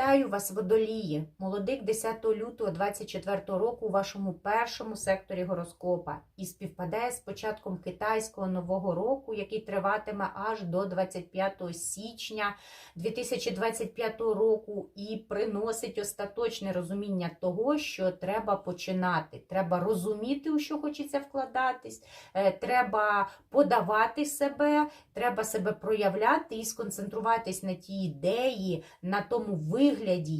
Вітаю вас, водолії! Молодик 10 лютого 24 року у вашому першому секторі гороскопа і співпадає з початком китайського нового року, який триватиме аж до 25 січня 2025 року, і приносить остаточне розуміння того, що треба починати. Треба розуміти, у що хочеться вкладатись, е, треба подавати себе, треба себе проявляти і сконцентруватись на тій ідеї, на тому вигляді,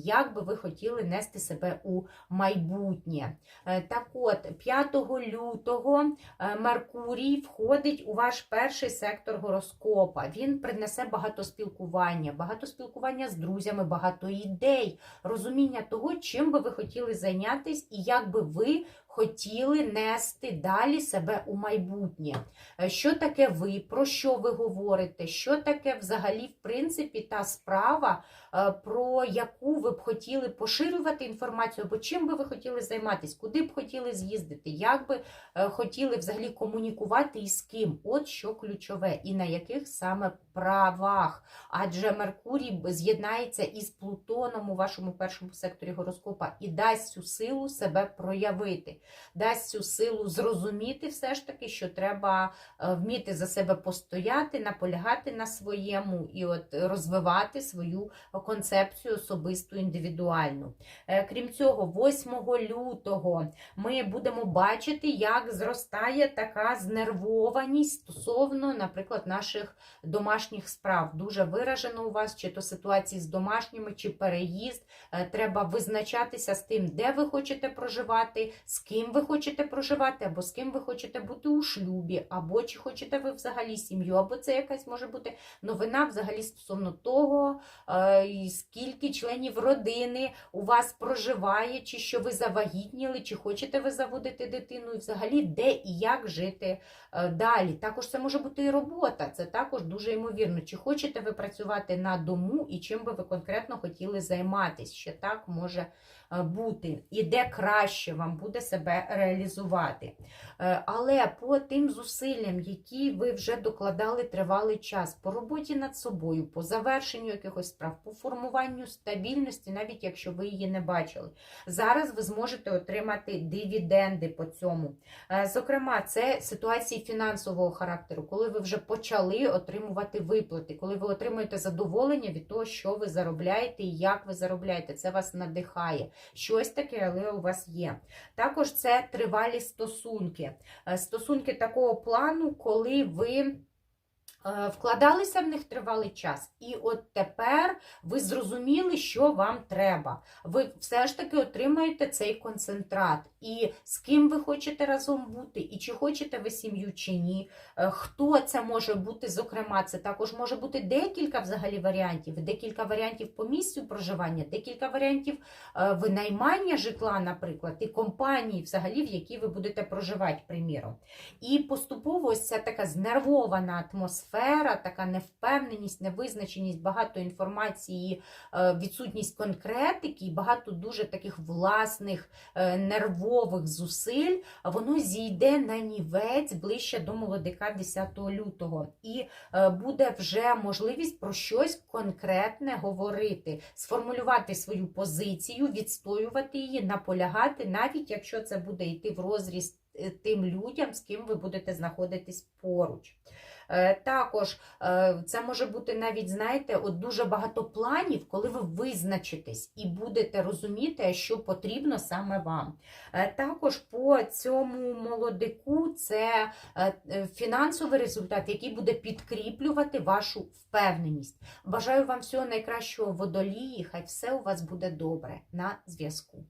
як би ви хотіли нести себе у майбутнє. Е, Так от, 5 лютого е, Меркурій входить у ваш перший сектор гороскопа. Він принесе багато спілкування, багато спілкування з друзями, багато ідей, розуміння того, чим би ви хотіли зайнятися і як би ви хотіли нести далі себе у майбутнє. Е, Що таке ви, про що ви говорите, що таке взагалі, в принципі, та справа, е, про яку ви б хотіли поширювати інформацію, або чим би ви хотіли займатися, куди б хотіли з'їздити, як би е, хотіли взагалі комунікувати і з ким. От що ключове, і на яких саме правах. Адже Меркурій з'єднається із Плутоном у вашому першому секторі гороскопа і дасть цю силу себе проявити, дасть цю силу зрозуміти все ж таки, що треба е, вміти за себе постояти, наполягати на своєму і от розвивати свою концепцію особисту індивідуальну. Е, Крім цього, 8 лютого ми будемо бачити, як зростає така знервованість стосовно, наприклад, наших домашніх справ. Дуже виражено у вас, чи то ситуації з домашніми, чи переїзд. Е, Треба визначатися з тим, де ви хочете проживати, з ким ви хочете проживати, або з ким ви хочете бути у шлюбі, або чи хочете ви взагалі сім'ю, або це якась може бути новина взагалі стосовно того, е, скільки членів родини у вас проживає, чи що ви завагітніли, чи хочете ви заводити дитину, і взагалі де і як жити е, далі. Також це може бути і робота, це також дуже ймовірно. Чи хочете ви працювати на дому і чим би ви конкретно хотіли займатися? Ще так може е, бути. І де краще вам буде себе реалізувати. Е, Але по тим зусиллям, які ви вже докладали тривалий час, по роботі над собою, по завершенню якихось справ, по формуванню стабільності, навіть якщо ви її не бачили, зараз ви зможете отримати дивіденди по цьому. Е, Зокрема, це ситуації фінансового характеру, коли ви вже почали отримувати виплати, коли ви отримуєте задоволення від того, що ви заробляєте і як ви заробляєте. Це вас надихає. Щось таке, але у вас є. Також це тривалі стосунки. Е, Стосунки такого плану, коли ви. Е, Вкладалися в них тривалий час, і от тепер ви зрозуміли, що вам треба. Ви все ж таки отримаєте цей концентрат. І з ким ви хочете разом бути, і чи хочете ви сім'ю, чи ні. Е, Хто це може бути, зокрема, це також може бути декілька взагалі варіантів, декілька варіантів по місцю проживання, декілька варіантів е, винаймання житла, наприклад, і компанії, взагалі, в якій ви будете проживати, приміром. І поступово ось ця така знервована атмосфера, така невпевненість, невизначеність, багато інформації, е, відсутність конкретики, багато дуже таких власних е, нервових зусиль, воно зійде на нівець ближче до молодика 10 лютого. І е, буде вже можливість про щось конкретне говорити, сформулювати свою позицію, відстоювати її, наполягати, навіть якщо це буде йти в розріз тим людям, з ким ви будете знаходитись поруч. Е, Також е, це може бути навіть, знаєте, от дуже багато планів, коли ви визначитесь і будете розуміти, що потрібно саме вам. Е, Також по цьому молодику це фінансовий результат, який буде підкріплювати вашу впевненість. Бажаю вам всього найкращого водолії, хай все у вас буде добре. На зв'язку.